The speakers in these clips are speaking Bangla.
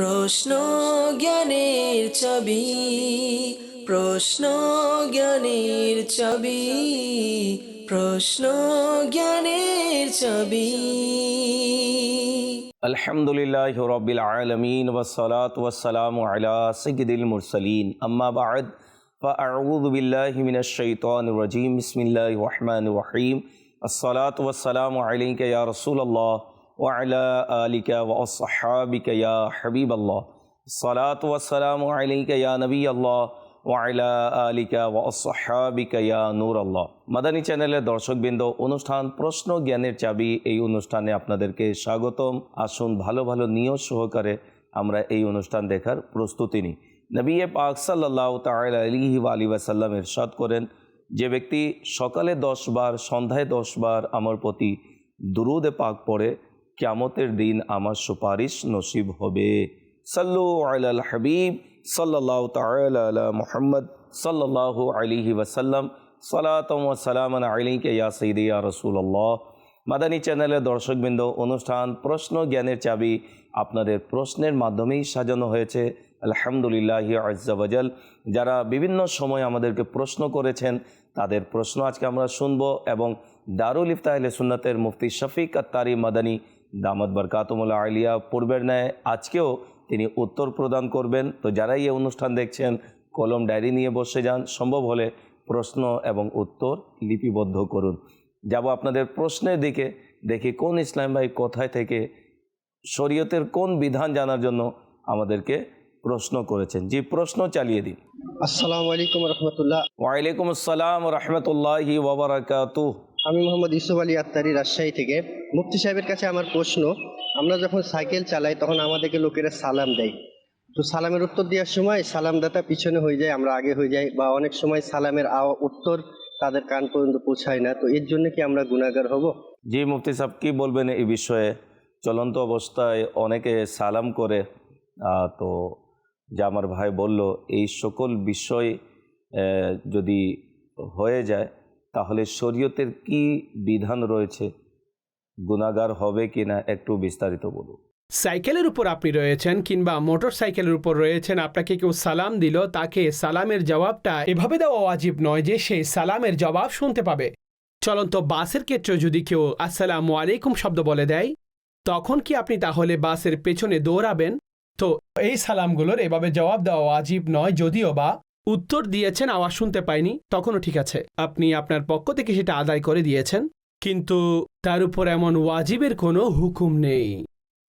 প্রশ্ন জ্ঞানের ছবি প্রশ্ন জ্ঞানের ছবি প্রশ্ন জ্ঞানের ছবি الحمد لله رب العالمين والصلاة والسلام على سيد المرسلين أما بعد فأعوذ بالله من الشيطان الرجيم بسم الله الرحمن الرحيم الصلاة والسلام عليك يا رسول الله ওয়ালা আলিকা ওয়াসাহাবিকা ইয়া হাবিব আল্লাহ সালাত ওয়াসালাম আলাইকা ইয়া নবী আল্লাহ ওয়াইলা আলিকা ওয়াসাহাবিকা ইয়া নূর আল্লাহ মাদানী চ্যানেলের দর্শকবৃন্দ, অনুষ্ঠান প্রশ্ন জ্ঞানের চাবি, এই অনুষ্ঠানে আপনাদেরকে স্বাগতম। আসুন ভালো ভালো নিয়ত সহকারে আমরা এই অনুষ্ঠান দেখার প্রস্তুতি নিই। নবী পাক সাল্লাহ তাল আলিহি আলী ওয়াসাল্লাম এরশাদ করেন, যে ব্যক্তি সকালে দশ বার, সন্ধ্যায় দশ বার আমার প্রতি দুরুদে পাক পড়ে ক্যামতের দিন আমার সুপারিশ নসিব হবে। সাল্লু আল হাবিব সাল্লাহ তালা মোহাম্মদ সাল্লাহ আলিহি ওয়াসাল্লাম। সালাতম সালাম আলিকে ইয়া সঈদি ইয়া রসুল্লাহ মাদানী চ্যানেলের দর্শকবৃন্দ, অনুষ্ঠান, প্রশ্ন, জ্ঞানের চাবি আপনাদের প্রশ্নের মাধ্যমেই সাজানো হয়েছে। আলহামদুলিল্লাহ আজ্জাবাজাল যারা বিভিন্ন সময় আমাদেরকে প্রশ্ন করেছেন, তাদের প্রশ্ন আজকে আমরা শুনব এবং দারুল ইফতাহলে সুন্নতের মুফতি শফিক আত্তারি মাদানী দামদ বরকাতমুল্লা আলিয়া পূর্বের ন্যায় আজকেও তিনি উত্তর প্রদান করবেন। তো যারাই এই অনুষ্ঠান দেখছেন কলম ডায়েরি নিয়ে বসে যান সম্ভব হলে প্রশ্ন এবং উত্তর লিপিবদ্ধ করুন। যাব আপনাদের প্রশ্নের দিকে দেখি কোন ইসলাম ভাই কোথায় থেকে শরীয়তের কোন বিধান জানার জন্য আমাদেরকে প্রশ্ন করেছেন। জি প্রশ্ন চালিয়ে দিন। আসসালামু আলাইকুম রহমতুল্লাহ। ওয়ালাইকুম আসসালাম রহমতুল্লাহি ওবরাকাতু আমি মোহাম্মদ ইউসুফ আলী আত্তারি রাজশাহী থেকে। মুফতি সাহেবের কাছে আমার প্রশ্ন, আমরা যখন সাইকেল চালাই তখন আমাদেরকে লোকেরা সালাম দেয়। তো সালামের উত্তর দেওয়ার সময় সালামদাতা পিছনে হয়ে যায়, আমরা আগে হয়ে যাই বা অনেক সময় সালামের উত্তর তাদের কান পর্যন্ত পৌঁছায় না। তো এর জন্য কি আমরা গুণাগার হব? জি, মুফতি সাহেব, কী বলবেন এই বিষয়ে? চলন্ত অবস্থায় অনেকে সালাম করে তো যা আমার ভাই বলল, এই সকল বিষয় যদি হয়ে যায় তাহলে শরীয়তের কি বিধান রয়েছে? গুণাগার হবে কি না একটু বিস্তারিত বলুন। সাইকেলের উপর আপনি রয়েছেন কিংবা মোটর সাইকেলের উপর রয়েছেন, আপনাকে কেউ সালাম দিল, তাকে সালামের জবাবটা এভাবে দেওয়া ওয়াজিব নয় যে সে সালামের জবাব শুনতে পাবে। চলন্ত বাসের ক্ষেত্রে যদি কেউ আসসালামু আলাইকুম শব্দ বলে দেয়, তখন কি আপনি তাহলে বাসের পেছনে দৌড়াবেন? তো এই সালামগুলোর এভাবে জবাব দেওয়া ওয়াজিব নয়, যদিও বা উত্তর দিয়েছেন, আওয়াজ শুনতে পাইনি, তখনও ঠিক আছে। আপনি আপনার পক্ষ থেকে সেটা আদায় করে দিয়েছেন, কিন্তু তার উপর এমন ওয়াজিবের কোনো হুকুম নেই।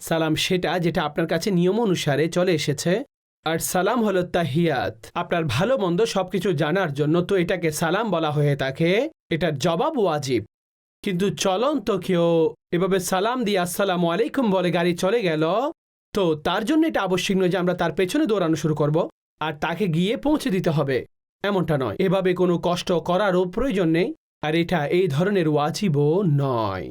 সালাম সেটা যেটা আপনার কাছে নিয়ম অনুসারে চলে এসেছে, আর সালাম হলো তাহিয়াত। আপনার ভালো মন্দ সবকিছু জানার জন্য তো এটাকে সালাম বলা হয়ে থাকে, এটার জবাব ওয়াজিব। কিন্তু চলন্ত কেউ এভাবে সালাম দিয়ে আসসালামু আলাইকুম বলে গাড়ি চলে গেল, তো তার জন্য এটা আবশ্যিক নয় যে আমরা তার পেছনে দৌড়ানো শুরু করব। আর তাকে গিয়ে পৌঁছে দিতে হবে। এমনটা নয়। এভাবে কোনো কষ্ট করারও প্রয়োজন নেই। আর এটা এই ধরনের ওয়াজিবও নয়।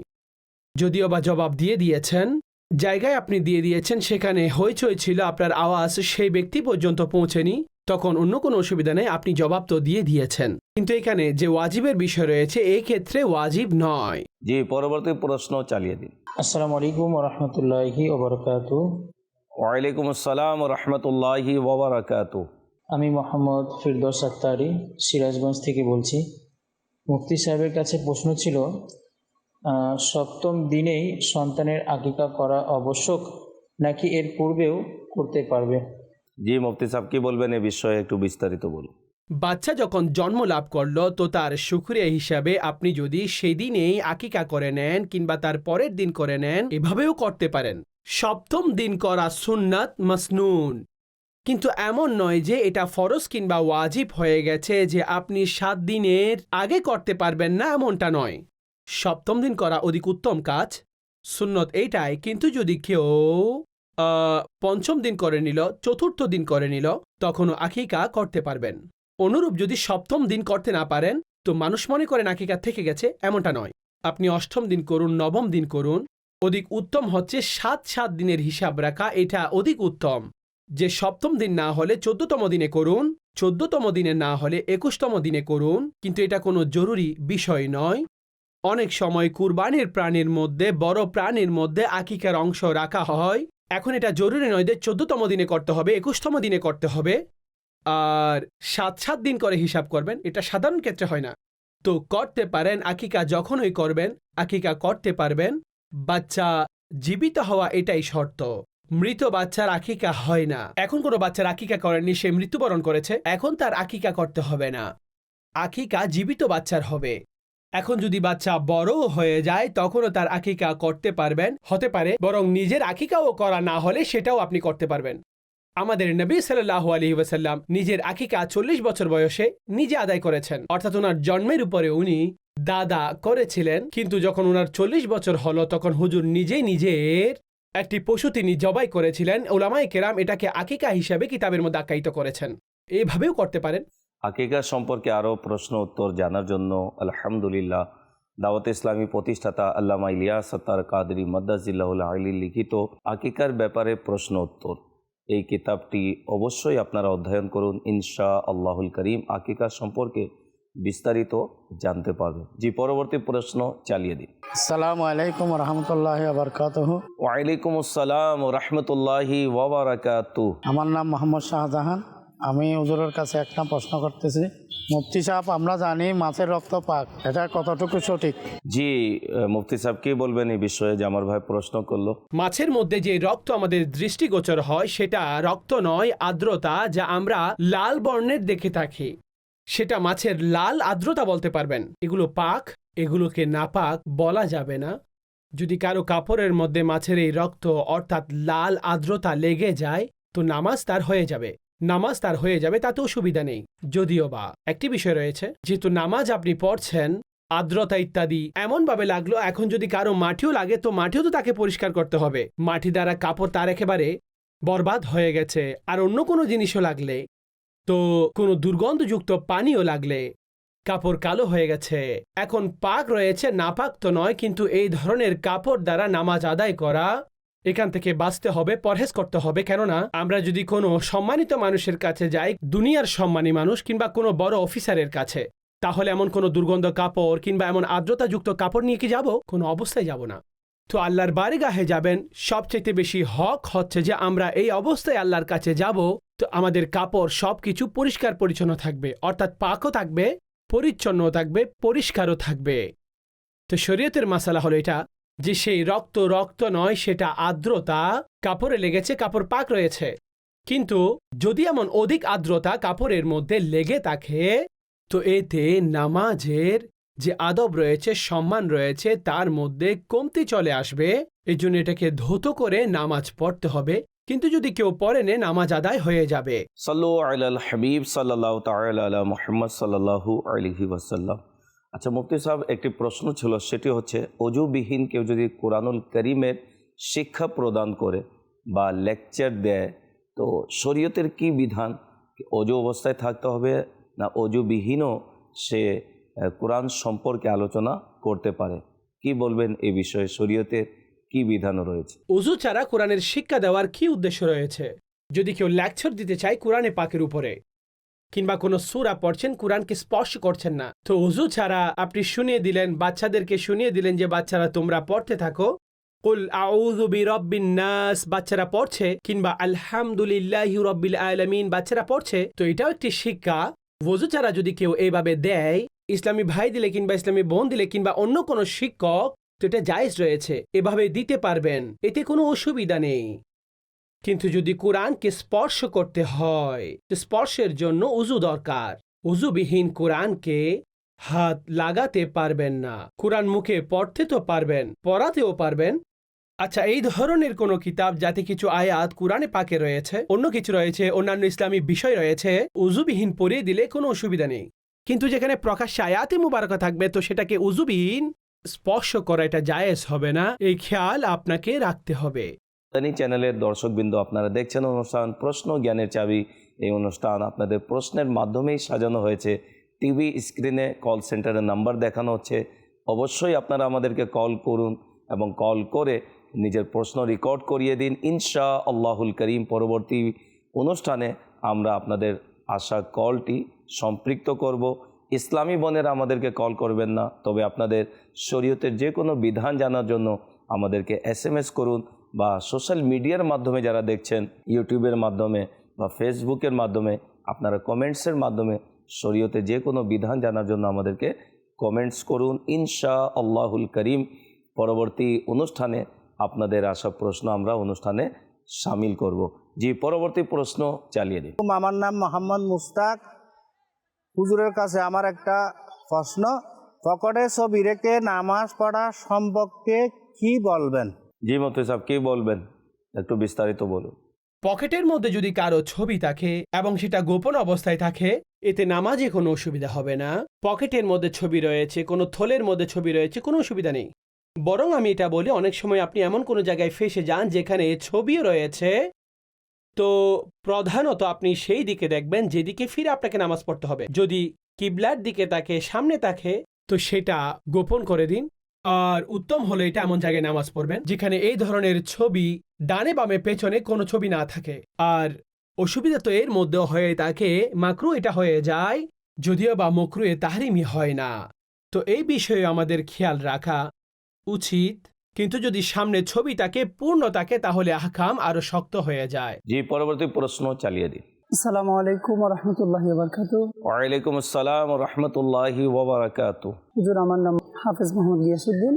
যদিও বা জবাব দিয়ে দিয়েছেন জায়গায় আপনি দিয়ে দিয়েছেন সেখানে হইচই ছিল আপনার আওয়াজ সেই ব্যক্তি পর্যন্ত পৌঁছেনি তখন অন্য কোনো অসুবিধা নেই আপনি জবাব তো দিয়ে দিয়েছেন। কিন্তু এখানে যে ওয়াজিবের বিষয় রয়েছে এই ক্ষেত্রে ওয়াজিব নয়। জি পরবর্তী প্রশ্ন চালিয়ে দিন। আসসালামু আলাইকুম রহমতুল্লাহি ওবরকাত ওয়ালাইকুম আসসালাম রহমতুল্লাহি ওবরাকাতু আমি মোহাম্মদ ফিরদৌস আত্তারি সিরাজগঞ্জ থেকে বলছি। মুফতি সাহেবের কাছে প্রশ্ন ছিল সপ্তম দিনেই সন্তানের আকিকা করা আবশ্যক নাকি এর পূর্বেও করতে পারবে? জি মুফতি সাহেব কি বলবেন এ বিষয়ে একটু বিস্তারিত বলুন। বাচ্চা যখন জন্ম লাভ করল তো তার সুক্রিয়া হিসাবে আপনি যদি সেদিনেই আকিকা করে নেন কিংবা তার পরের দিন করে নেন এভাবেও করতে পারেন। সপ্তম দিন করা সুন্নাত মাসনুন। কিন্তু এমন নয় যে এটা ফরজ কিংবা ওয়াজিব হয়ে গেছে যে আপনি সাত দিনের আগে করতে পারবেন না, এমনটা নয়। সপ্তম দিন করা অধিক উত্তম কাজ। সুন্নত এইটাই, কিন্তু যদি কেউ পঞ্চম দিন করে নিল, চতুর্থ দিন করে নিল, তখনও আকিকা করতে পারবেন। অনুরূপ যদি সপ্তম দিন করতে না পারেন, তো মানুষ মনে করেন আকিকা থেকে গেছে, এমনটা নয়। আপনি অষ্টম দিন করুন, নবম দিন করুন অধিক উত্তম হচ্ছে সাত সাত দিনের হিসাব রাখা, এটা অধিক উত্তম। যে সপ্তম দিন না হলে চোদ্দতম দিনে করুন, চোদ্দতম দিনে না হলে একুশতম দিনে করুন, কিন্তু এটা কোনো জরুরি বিষয় নয়। অনেক সময় কুরবানির প্রাণীর মধ্যে, বড় প্রাণীর মধ্যে আকিকার অংশ রাখা হয়। এখন এটা জরুরি নয় যে চোদ্দতম দিনে করতে হবে, একুশতম দিনে করতে হবে। আর সাত সাত দিন করে হিসাব করবেন, এটা সাধারণ ক্ষেত্রে হয় না। তো করতে পারেন, আকিকা যখনই করবেন, আকিকা করতে পারবেন। বাচ্চা জীবিত হওয়া এটাই শর্ত। মৃত বাচ্চার আকিকা হয় না। এখন কোনো বাচ্চার আকিকা করেননি, সে মৃত্যুবরণ করেছে। এখন তার আকিকা করতে হবে না। আকিকা জীবিত বাচ্চার হবে। এখন যদি বাচ্চা বড় হয়ে যায়, তখনও তার আকিকা করতে পারবেন, হতে পারে। বরং নিজের আকিকাও করা না হলে সেটাও আপনি করতে পারবেন। আমাদের নবী সাল্লাহ আলী ওয়াসাল্লাম নিজের আকিকা চল্লিশ বছর বয়সে নিজে আদায় করেছেন। অর্থাৎ ওনার জন্মের উপরে উনি দাদা করেছিলেন, কিন্তু যখন ওনার চল্লিশ বছর হলো, তখন হুজুর নিজেই নিজের একটি পশু তিনি জবাই করেছিলেন। ওলামাই কেরাম এটাকে আকিকা হিসাবে কিতাবের মধ্যে আখ্যায়িত করেছেন। এইভাবেও করতে পারেন? আকিকা সম্পর্কে আরও প্রশ্ন উত্তর জানার জন্য আলহামদুলিল্লাহ, দাওয়াত ইসলামী প্রতিষ্ঠাতা আল্লামা ইলিয়াস সত্তার কাদরি মদ্দাজিল্লাহুল আলী লিখিত আকিকার ব্যাপারে প্রশ্ন উত্তর। এই কিতাবটি অবশ্যই আপনারা অধ্যয়ন করুন। ইনশা আল্লাহুল করিম, আকিকা সম্পর্কে বিস্তারিত জানতে পারবেন জি পরবর্তী প্রশ্ন চালিয়ে দিন আসসালামু আলাইকুম রহমতুল্লাহ আবরকাতহ ওয়ালাইকুম আসসালাম রহমতুল্লাহি আমার নাম মোহাম্মদ শাহজাহান। আমি হুজুরের কাছে একটা প্রশ্ন করতেছি। মুফতি সাহেব আমরা জানি মাছের রক্ত পাক। এটা কতটুকু সঠিক? জি মুফতি সাহেব কি বলবেন এই বিষয়ে? যে আমার ভাই প্রশ্ন করল। মাছের মধ্যে যে রক্ত আমাদের দৃষ্টিগোচর হয় সেটা রক্ত নয় আর্দ্রতা যা আমরা লাল বর্ণের দেখে থাকি। সেটা মাছের লাল আর্দ্রতা বলতে পারবেন। এগুলো পাক, এগুলোকে নাপাক বলা যাবে না। যদি কারও কাপড়ের মধ্যে মাছের এই রক্ত অর্থাৎ লাল আর্দ্রতা লেগে যায়, তো নামাজ তার হয়ে যাবে। নামাজ তার হয়ে যাবে তাতে অসুবিধা নেই। যদিও বা, একটি বিষয় রয়েছে, যেহেতু নামাজ আপনি পড়ছেন, আর্দ্রতা ইত্যাদি এমনভাবে লাগল, এখন যদি কারও মাটিও লাগে, তো মাটিও তো তাকে পরিষ্কার করতে হবে। মাটি দ্বারা কাপড় তার একেবারে বরবাদ হয়ে গেছে, আর অন্য কোনো জিনিসও লাগলে তো কোনো দুর্গন্ধযুক্ত পানিও লাগলে। কাপড় কালো হয়ে গেছে। এখন পাক রয়েছে, নাপাক তো নয়, কিন্তু এই ধরনের কাপড় দ্বারা নামাজ আদায় করা। এখান থেকে বাঁচতে হবে, পরহেজ করতে হবে, কেননা আমরা যদি কোনো সম্মানিত মানুষের কাছে যাই, দুনিয়ার সম্মানী মানুষ কিংবা কোনো বড় অফিসারের কাছে, তাহলে এমন কোনো দুর্গন্ধ কাপড় কিংবা এমন আর্দ্রতাযুক্ত কাপড় নিয়ে কি যাব? কোনো অবস্থায় যাব না। তো আল্লাহর বাড়িগাহে যাবেন সবচেয়ে বেশি হক হচ্ছে যে আমরা এই অবস্থায় আল্লাহর কাছে যাব তো আমাদের কাপড় সবকিছু পরিষ্কার পরিচ্ছন্ন থাকবে, অর্থাৎ পাকও থাকবে পরিচ্ছন্ন থাকবে, পরিষ্কারও থাকবে। তো শরীয়তের মাসালা হলো এটা যে সেই রক্ত রক্ত নয়, সেটা আর্দ্রতা, কাপড়ে লেগেছে, কাপড় পাক রয়েছে। কিন্তু যদি এমন অধিক আর্দ্রতা কাপড়ের মধ্যে লেগে থাকে, তো এতে নামাজের যে আদব রয়েছে, সম্মান রয়েছে, তার মধ্যে কমতি চলে আসবে। এই জন্য এটাকে ধৌত করে নামাজ পড়তে হবে। কিন্তু যদি কেউ পড়েনে নামাজ আদায় হয়ে যাবে। সাল্লু আলাল হাবিব সাল্লাহ তালা আলা মোহাম্মদ সাল্লাহু আলহি ওয়াসাল্লাম। আচ্ছা মুফতি সাহেব, একটি প্রশ্ন ছিল, সেটি হচ্ছে, অজুবিহীন কেউ যদি কোরআনুল করিমের শিক্ষা প্রদান করে বা লেকচার দেয়, তো শরীয়তের কি বিধান? অজু অবস্থায় থাকতে হবে না অজুবিহীনও সে কোরআন সম্পর্কে আলোচনা করতে পারে? কি বলবেন এ বিষয়ে? শরীয়তের কি বিধান রয়েছে? উজু ছাড়া কোরআনের শিক্ষা দেওয়ার কি উদ্দেশ্য রয়েছে? যদি কেউ লেকচার দিতে চায় কোরআনে পাকের উপরে, কিংবা কোনো সুরা পড়ছেন, কোরআনকে স্পর্শ করছেন না, তো উজু ছাড়া আপনি শুনিয়ে দিলেন, বাচ্চাদেরকে শুনিয়ে দিলেন যে, বাচ্চারা তোমরা পড়তে থাকো। কুল আউযু বিরাব্বিন নাস, বাচ্চারা পড়ছে, কিংবা আলহামদুলিল্লাহি রাব্বিল আলামিন, বাচ্চারা পড়ছে, তো এটাও একটি শিক্ষা। ওযু ছাড়া যদি কেউ এইভাবে দেয়, ইসলামী ভাই দিলে কিংবা ইসলামী বোন দিলে, কিংবা অন্য কোনো শিক্ষক তো এটা জায়েজ রয়েছে, এভাবে দিতে পারবেন, এতে কোনো অসুবিধা নেই। কিন্তু যদি কোরআনকে স্পর্শ করতে হয়, তো স্পর্শের জন্য উজু দরকার। উজুবিহীন কোরআনকে হাত লাগাতে পারবেন না, কোরআন মুখে পড়তে তো পারবেন, পড়াতেও পারবেন। আচ্ছা এই ধরনের কোনো কিতাব, যাতে কিছু আয়াত কোরআনে পাকে রয়েছে, অন্য কিছু রয়েছে, অন্যান্য ইসলামী বিষয় রয়েছে উজুবিহীন পড়িয়ে দিলে কোনো অসুবিধা নেই। কিন্তু যেখানে প্রকাশ্যে আয়াতে মুবারকা থাকবে, তো সেটাকে উজুবিহীন স্পর্শ করা এটা জায়েজ হবে না। এই খেয়াল আপনাকে রাখতে হবে। তানি চ্যানেলের দর্শকবৃন্দ আপনারা দেখছেন অনুষ্ঠান প্রশ্ন জ্ঞানের চাবি। এই অনুষ্ঠান আপনাদের প্রশ্নের মাধ্যমেই সাজানো হয়েছে। টিভি স্ক্রিনে কল সেন্টারের নাম্বার দেখানো হচ্ছে। অবশ্যই আপনারা আমাদেরকে কল করুন এবং কল করে নিজের প্রশ্ন রেকর্ড করিয়ে দিন। ইনশা আল্লাহুল করিম পরবর্তী অনুষ্ঠানে আমরা আপনাদের আসা কলটি সম্পৃক্ত করব। ইসলামী বোনেরা আমাদেরকে কল করবেন না, তবে আপনাদের শরীয়তের যে কোনো বিধান জানার জন্য আমাদেরকে এস করুন বা সোশ্যাল মিডিয়ার মাধ্যমে যারা দেখছেন, ইউটিউবের মাধ্যমে বা ফেসবুকের মাধ্যমে, আপনারা কমেন্টসের মাধ্যমে শরীয়তে যে কোনো বিধান জানার জন্য আমাদেরকে কমেন্টস করুন। ইনশা আল্লাহুল করিম। পরবর্তী অনুষ্ঠানে আপনাদের আসা প্রশ্ন আমরা অনুষ্ঠানে সামিল করব। জি, পরবর্তী প্রশ্ন চালিয়ে দিন আমার নাম মোহাম্মদ মুস্তাক হুজুরের কাছে আমার একটা প্রশ্ন পকেটে ছবি রেখে নামাজ পড়া সম্পর্কে কি বলবেন? জি মতো সাহেব কী বলবেন? একটু বিস্তারিত বলুন। পকেটের মধ্যে যদি কারও ছবি থাকে এবং সেটা গোপন অবস্থায় থাকে এতে নামাজে কোনো অসুবিধা হবে না। পকেটের মধ্যে ছবি রয়েছে কোনো থলের মধ্যে ছবি রয়েছে কোনো অসুবিধা নেই। বরং আমি এটা বলি অনেক সময় আপনি এমন কোনো জায়গায় ফেসে যান যেখানে ছবিও রয়েছে তো প্রধানত আপনি সেই দিকে দেখবেন যেদিকে ফিরে আপনাকে নামাজ পড়তে হবে। যদি কিবলার দিকে তাকে সামনে থাকে তো সেটা গোপন করে দিন। আর উত্তম হলো এটা এমন জায়গায় নামাজ পড়বেন, যেখানে এই ধরনের ছবি ডানে বামে পেছনে কোনো ছবি না থাকে। আর অসুবিধা তো এর মধ্যে হয়ে থাকে, মাকরু এটা হয়ে যায়, যদিও বা মকরু এ তাহারিমি হয় না। তো এই বিষয়ে আমাদের খেয়াল রাখা উচিত। কিন্তু যদি সামনে ছবিটাকে পূর্ণ থাকে তাহলে আহকাম আরও শক্ত হয়ে যায়। জি পরবর্তী প্রশ্ন চালিয়ে দিন। আসসালামু আলাইকুম রহমতুল্লাহ বারকাত ওয়ালাইকুম আসসালাম রহমতুল্লাহি ওবরাকাতু। হুজুর আমার নাম হাফেজ মোহাম্মদ গিয়াসুদ্দিন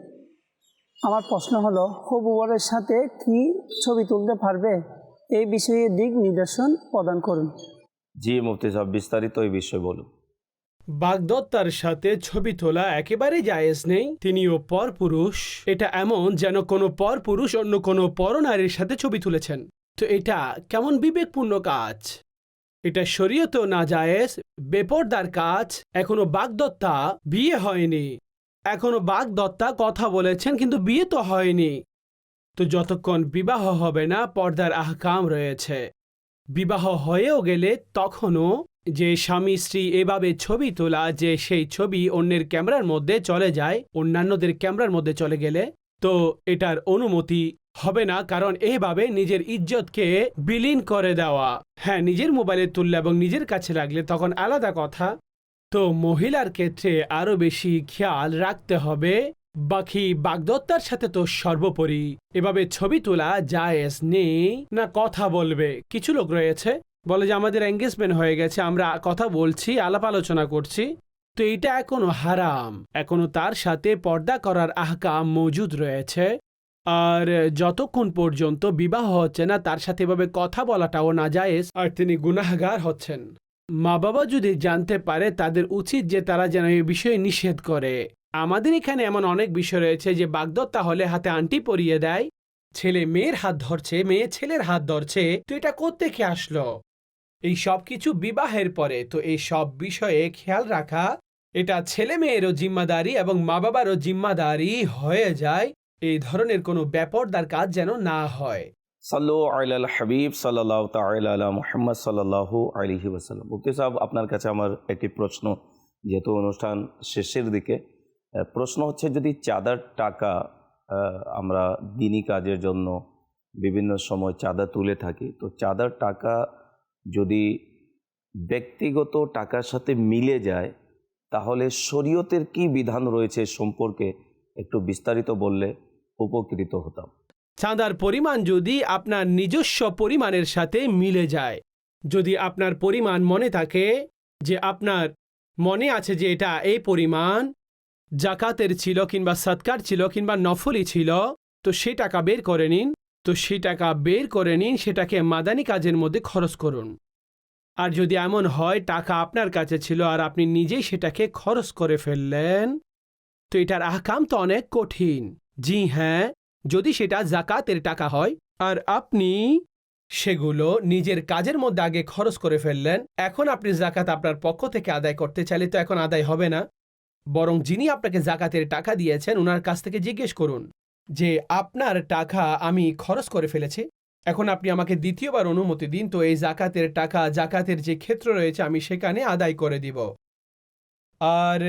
আমার প্রশ্ন হলো হবু বরের সাথে কি ছবি তুলতে পারবে? এই বিষয়ে দিক নির্দেশন প্রদান করুন। জি মুফতি সাহেব বিস্তারিত এই বিষয়ে বলুন। বাগদত্তার সাথে ছবি তোলা একেবারে জায়েজ নেই। তিনিও পরপুরুষ। এটা এমন যেন কোনো পরপুরুষ অন্য কোনো পরনারীর সাথে ছবি তুলেছেন। তো এটা কেমন বিবেকপূর্ণ কাজ? এটা শরীয়ত না জায়েজ, বেপরদার কাজ। এখনও বাগদত্তা বিয়ে হয়নি। এখনও বাগদত্তা কথা বলেছেন, কিন্তু বিয়ে তো হয়নি। তো যতক্ষণ বিবাহ হবে না, পর্দার আহকাম রয়েছে। বিবাহ হয়েও গেলে তখনও যে স্বামী স্ত্রী এভাবে ছবি তোলা, যে সেই ছবি অন্যের ক্যামেরার মধ্যে চলে যায়, অন্যান্যদের ক্যামেরার মধ্যে চলে গেলে, তো এটার অনুমতি হবে না, কারণ এভাবে নিজের ইজ্জতকে বিলীন করে দেওয়া। হ্যাঁ নিজের মোবাইলে তুললে এবং নিজের কাছে রাখলে তখন আলাদা কথা। তো মহিলার ক্ষেত্রে আরও বেশি খেয়াল রাখতে হবে। বাকি বাগদত্তার সাথে তো সর্বোপরি। এভাবে ছবি তোলা জায়েজ নেই, না কথা বলবে। কিছু লোক রয়েছে বলে যে আমাদের এঙ্গেজমেন্ট হয়ে গেছে, আমরা কথা বলছি, আলাপ আলোচনা করছি। তো এটা এখনও হারাম। এখনও তার সাথে পর্দা করার আহকাম মজুদ রয়েছে। আর যতক্ষণ পর্যন্ত বিবাহ হচ্ছে না, তার সাথে এভাবে কথা বলাটাও না জায়েজ আর তিনি গুনাহগার হচ্ছেন। মা বাবা যদি জানতে পারে, তাদের উচিত যে তারা যেন এই বিষয়ে নিষেধ করে। আমাদের এখানে এমন অনেক বিষয় রয়েছে যে বাগদত্তা হলে হাতে আন্টি পরিয়ে দেয়, ছেলে মেয়ের হাত ধরছে, মেয়ে ছেলের হাত ধরছে। তো এটা কোত্থেকে আসলো? এই সব কিছু বিবাহের পরে। তো এই সব বিষয়ে খেয়াল রাখা, এটা ছেলে মেয়েরও জিম্মাদারি এবং মা বাবারও জিম্মাদারি হয়ে যায়। এই ধরনের কোনো ব্যাপারদার কাজ যেন না হয়। সাল্লু আল হাবিব সাল্লাহ তালা মুহাম্মদ সাল্লাহু আলহি ওসাল্লাম মুফতি সাহেব আপনার কাছে আমার একটি প্রশ্ন। যেহেতু অনুষ্ঠান শেষের দিকে প্রশ্ন হচ্ছে যদি চাঁদার টাকা আমরা দিনই কাজের জন্য বিভিন্ন সময় চাঁদা তুলে থাকি, তো চাঁদার টাকা যদি ব্যক্তিগত টাকার সাথে মিলে যায়, তাহলে শরীয়তের কি বিধান রয়েছে সম্পর্কে একটু বিস্তারিত বললে উপকৃত হতাম। চাঁদার পরিমাণ যদি আপনার নিজস্ব পরিমাণের সাথে মিলে যায়, যদি আপনার পরিমাণ মনে থাকে যে আপনার মনে আছে যে এটা এই পরিমাণ, জাকাতের ছিল কিংবা সৎকার ছিল কিংবা নফলি ছিল, তো সে টাকা বের করে নিন তো সেই টাকা বের করে নিন, সেটাকে মাদানি কাজের মধ্যে খরচ করুন। আর যদি এমন হয়, টাকা আপনার কাছে ছিল আর আপনি নিজেই সেটাকে খরচ করে ফেললেন, তো এটার আহকাম তো অনেক কঠিন। জি হ্যাঁ যদি সেটা জাকাতের টাকা হয়, আর আপনি সেগুলো নিজের কাজের মধ্যে আগে খরচ করে ফেললেন, এখন আপনি জাকাত আপনার পক্ষ থেকে আদায় করতে চাইলে তো এখন আদায় হবে না। বরং যিনি আপনাকে জাকাতের টাকা দিয়েছেন ওনার কাছ থেকে জিজ্ঞেস করুন। যে আপনার টাকা আমি খরচ করে ফেলেছি। এখন আপনি আমাকে দ্বিতীয়বার অনুমতি দিন, তো এই জাকাতের টাকা, জাকাতের যে ক্ষেত্র রয়েছে, আমি সেখানে আদায় করে দিব। আর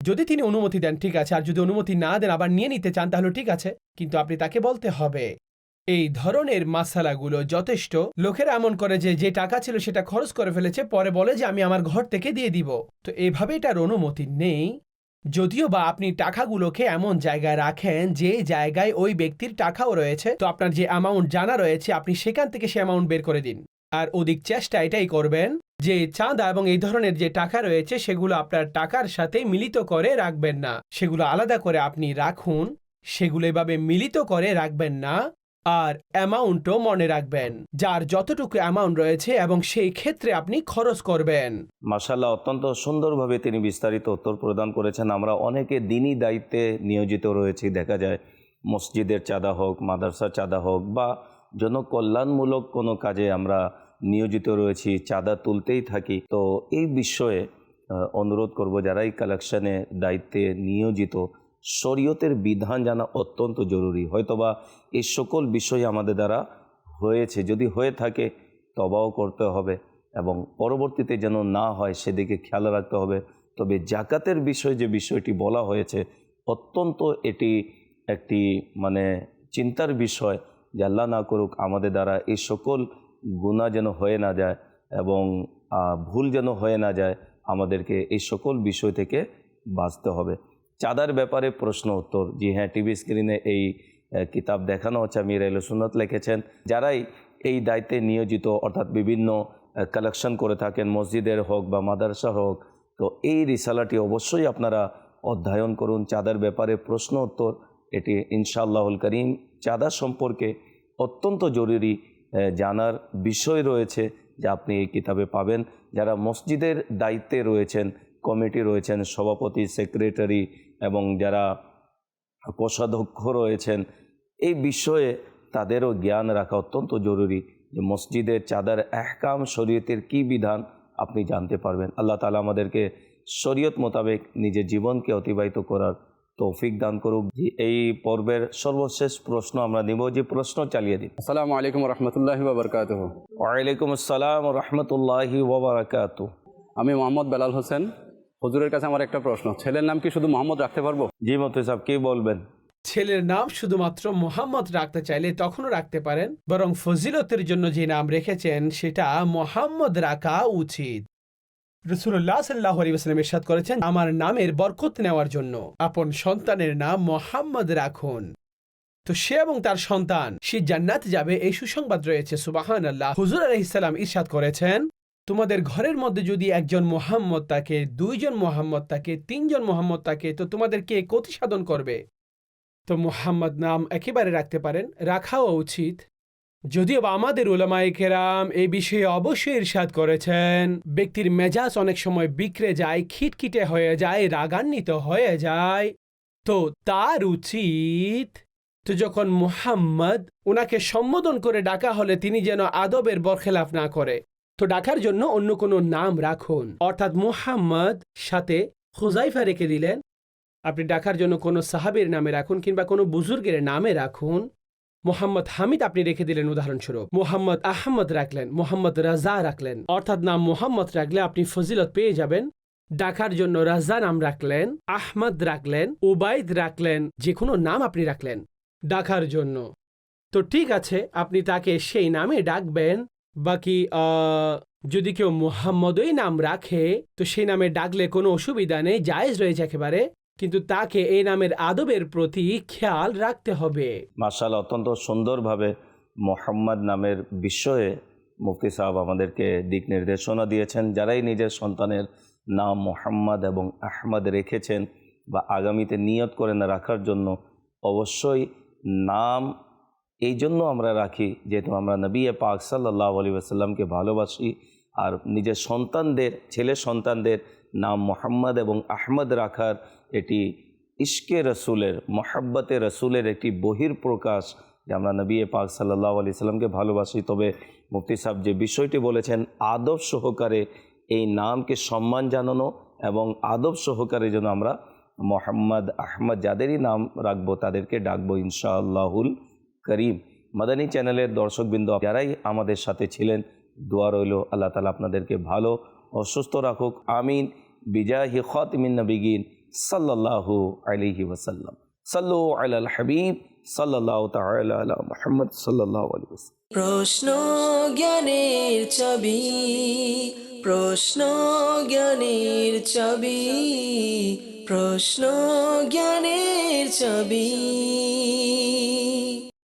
যদি তিনি অনুমতি দেন, ঠিক আছে, আর যদি অনুমতি না দেন, আবার নিয়ে নিতে চান, তাহলে ঠিক আছে, কিন্তু আপনি তাকে বলতে হবে, এই ধরনের মাসালাগুলো যথেষ্ট। লোকেরা এমন করে যে যে টাকা ছিল সেটা খরচ করে ফেলেছে, পরে বলে যে, আমি আমার ঘর থেকে দিয়ে দিব। তো এভাবে এটার অনুমতি নেই। যদিও বা আপনি টাকাগুলোকে এমন জায়গায় রাখেন যে জায়গায় ওই ব্যক্তির টাকাও রয়েছে, তো আপনার যে অ্যামাউন্ট জানা রয়েছে, আপনি সেখান থেকে সে অ্যামাউন্ট বের করে দিন। আর অধিক চেষ্টা এটাই করবেন যে চাঁদা এবং এই ধরনের যে টাকা রয়েছে, সেগুলো আপনার টাকার সাথে মিলিত করে রাখবেন না। সেগুলো আলাদা করে আপনি রাখুন, সেগুলো এভাবে মিলিত করে রাখবেন না। আর অ্যামাউন্টও মনে রাখবেন, যার যতটুকু অ্যামাউন্ট রয়েছে এবং সেই ক্ষেত্রে আপনি খরচ করবেন। মাসাল্লাহ অত্যন্ত সুন্দরভাবে তিনি বিস্তারিত উত্তর প্রদান করেছেন। আমরা অনেকে দিনই দায়িত্বে নিয়োজিত রয়েছি, দেখা যায় মসজিদের চাঁদা হোক, মাদ্রাসার চাঁদা হোক, বা জনকল্যাণমূলক কোনো কাজে আমরা নিয়োজিত রয়েছি, চাঁদা তুলতেই থাকি। তো এই বিষয়ে অনুরোধ করব, যারা এই কালেকশনে দায়িত্বে নিয়োজিত শরীয়তের বিধান জানা অত্যন্ত জরুরি। হয়তোবা এই সকল বিষয় আমাদের দ্বারা হয়েছে। যদি হয়ে থাকে, তবাও করতে হবে এবং পরবর্তীতে যেন না হয়, সেদিকে খেয়াল রাখতে হবে। তবে জাকাতের বিষয়ে যে বিষয়টি বলা হয়েছে, অত্যন্ত এটি একটি মানে চিন্তার বিষয় যে আল্লাহ না করুক, আমাদের দ্বারা এই সকল গুণা যেন হয়ে না যায় এবং ভুল যেন হয়ে না যায়, আমাদেরকে এই সকল বিষয় থেকে বাঁচতে হবে। চাঁদার ব্যাপারে প্রশ্ন উত্তর। জি হ্যাঁ টিভি স্ক্রিনে এই কিতাব দেখানো হচ্ছে, আমির সুন্নত লিখেছেন। যারাই এই দায়িত্বে নিয়োজিত, অর্থাৎ বিভিন্ন কালেকশন করে থাকেন, মসজিদের হোক বা মাদ্রাসা হোক, তো এই রিসালাটি অবশ্যই আপনারা অধ্যয়ন করুন। চাঁদার ব্যাপারে প্রশ্ন উত্তর, এটি ইনশাআল্লাহুল করিম। চাঁদা সম্পর্কে অত্যন্ত জরুরি জানার বিষয় রয়েছে যা আপনি এই কিতাবে পাবেন। যারা মসজিদের দায়িত্বে রয়েছেন, কমিটি রয়েছেন, সভাপতি, সেক্রেটারি এবং যারা কোষাধ্যক্ষ রয়েছেন এই বিষয়ে তাদেরও জ্ঞান রাখা অত্যন্ত জরুরি যে মসজিদের চাঁদার এহকাম শরীয়তের কী বিধান আপনি জানতে পারবেন। আল্লাহ তালা আমাদেরকে শরীয়ত মোতাবেক নিজের জীবনকে অতিবাহিত করার তৌফিক দান করুক। যে এই পর্বের সর্বশেষ প্রশ্ন আমরা নিব যে প্রশ্ন চালিয়ে দিই আসসালামু আলাইকুম রহমতুল্লাহি বাবরকাত ওয়ালাইকুম আসসালাম রহমতুল্লাহি ওবরাকাত আমি মোহাম্মদ বেলাল হোসেন। হুজুরের কাছে আমার একটা প্রশ্ন ছেলের নাম কি শুধু মোহাম্মদ রাখতে পারব? জি মতে সাহেব কী বলবেন? ছেলের নাম শুধুমাত্র মোহাম্মদ রাখতে চাইলে তখনও রাখতে পারেন বরং ফজিলতের জন্য যে নাম রেখেছেন সেটা মোহাম্মদ রাখা উচিত। রসুল্লাহ সাল্লাহ আলিবাস্লাম ইরশাদ করেছেন আমার নামের বরকত নেওয়ার জন্য। আপন সন্তানের নাম মোহাম্মদ রাখুন। তো সে এবং তার সন্তান সে জান্নাত যাবে এই সুসংবাদ রয়েছে সুবাহান আল্লাহ হুজুর আলহিসাল্লাম ইরশাদ করেছেন তোমাদের ঘরের মধ্যে যদি একজন মোহাম্মদ থাকে, দুইজন মোহাম্মদ থাকে, তিনজন মোহাম্মদ থাকে, তো তোমাদের কে ক্ষতি সাধন করবে? তো মোহাম্মদ নাম একেবারে রাখতে পারেন, রাখাও উচিত। যদিও আমাদের ওলামায়ে কেরাম এই বিষয়ে অবশ্যই ইরশাদ করেছেন, ব্যক্তির মেজাজ অনেক সময় বিগড়ে যায়, খিটখিটে হয়ে যায়, রাগান্বিত হয়ে যায়। তো তার উচিত, তো যখন মুহাম্মদ ওনাকে সম্বোধন করে ডাকা হলে তিনি যেন আদবের বরখেলাফ না করে। তো ডাকার জন্য অন্য কোনো নাম রাখুন। অর্থাৎ মোহাম্মদ সাথে খুজাইফা রেখে দিলেন। আপনি ডাকার জন্য কোনো সাহাবের নামে রাখুন কিংবা কোনো বুজুর্গের নামে রাখুন। মোহাম্মদ হামিদ আপনি রেখে দিলেন উদাহরণস্বরূপ। মোহাম্মদ আহমদ রাখলেন, মোহাম্মদ রাজা রাখলেন। অর্থাৎ নাম মোহাম্মদ রাখলে আপনি ফজিলত পেয়ে যাবেন। ডাকার জন্য রাজা নাম রাখলেন, আহমদ রাখলেন, উবাইদ রাখলেন যে কোনো নাম আপনি রাখলেন ডাকার জন্য। তো ঠিক আছে, আপনি তাকে সেই নামে ডাকবেন। বাকি যদি কেউ মোহাম্মদই নাম রাখে, তো সেই নামে ডাকলে কোনো অসুবিধা নেই, জায়েজ রয়েছে একেবারে, কিন্তু তাকে এই নামের আদবের প্রতি খেয়াল রাখতে হবে। মার্শাল অত্যন্ত সুন্দরভাবে মোহাম্মদ নামের বিষয়ে মুফতি সাহেব আমাদেরকে দিক নির্দেশনা দিয়েছেন। যারাই নিজের সন্তানের নাম মোহাম্মদ এবং আহমদ রেখেছেন বা আগামীতে নিয়ত করেন রাখার জন্য অবশ্যই নাম এই জন্য আমরা রাখি যেহেতু আমরা নবী পাক সাল্লাহ আলী আসাল্লামকে ভালোবাসি আর নিজের সন্তানদের, ছেলে সন্তানদের নাম মোহাম্মদ এবং আহমদ রাখার এটি ইশকে রসুলের, মহাব্বতে রসুলের একটি বহির প্রকাশ যে আমরা নবী পাক সাল্লাহ আলি সাল্লামকে ভালোবাসি। তবে মুফতি সাহেব যে বিষয়টি বলেছেন, আদব সহকারে এই নামকে সম্মান জানানো এবং আদব সহকারে যেন আমরা মোহাম্মদ, আহমদ যাদেরই নাম রাখব তাদেরকে ডাকবো ইনশাআল্লাহুল করিম, মাদানী চ্যানেলের দর্শকবৃন্দ, যারাই আমাদের সাথে ছিলেন, দোয়া রইল, আল্লাহ তালা আপনাদেরকে ভালো ও সুস্থ রাখুক, আমিন। বিজাহি খতমিন নবিগিন সাল্লাল্লাহু আলাইহি ওয়াসাল্লাম। সাল্লু আলাল হাবিব আলা মুহাম্মদ আলাইহি প্রশ্ন জ্ঞানের ছবি প্রশ্ন জ্ঞানের ছবি প্রশ্ন জ্ঞানের ছবি